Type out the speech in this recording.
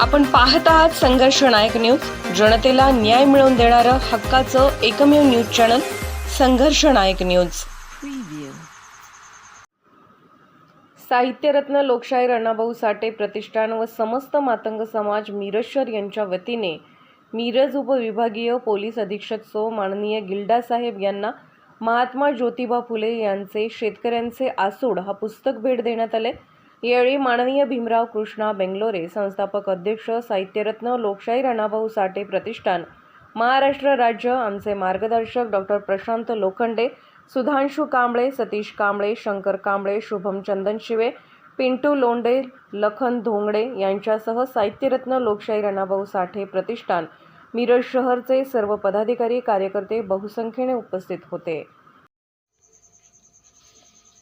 आपण पाहत आहात संघर्ष नायक न्यूज. जनतेला न्याय मिळवून देणारं हक्काचं एकमेव न्यूज चॅनल संघर्ष नायक न्यूज. साहित्यरत्न लोकशाहीर अण्णाभाऊ साठे प्रतिष्ठान व समस्त मातंग समाज मिरजशर यांच्या वतीने मिरज उपविभागीय पोलीस अधीक्षक सो माननीय गिल्डासाहेब यांना महात्मा ज्योतिबा फुले यांचे शेतकऱ्यांचे आसूड हा पुस्तक भेट देण्यात आले. यावेळी माननीय भीमराव कृष्णा बेंगलोरे संस्थापक अध्यक्ष साहित्यरत्न लोकशाही राणाभाऊ साठे प्रतिष्ठान महाराष्ट्र राज्य आमचे मार्गदर्शक डॉक्टर प्रशांत लोखंडे सुधांशु कांबळे सतीश कांबळे शंकर कांबळे शुभम चंदन शिवे पिंटू लोंडे लखन धोंगडे यांच्यासह साहित्यरत्न लोकशाही राणाभाऊ साठे प्रतिष्ठान मिरज शहरचे सर्व पदाधिकारी कार्यकर्ते बहुसंख्येने उपस्थित होते.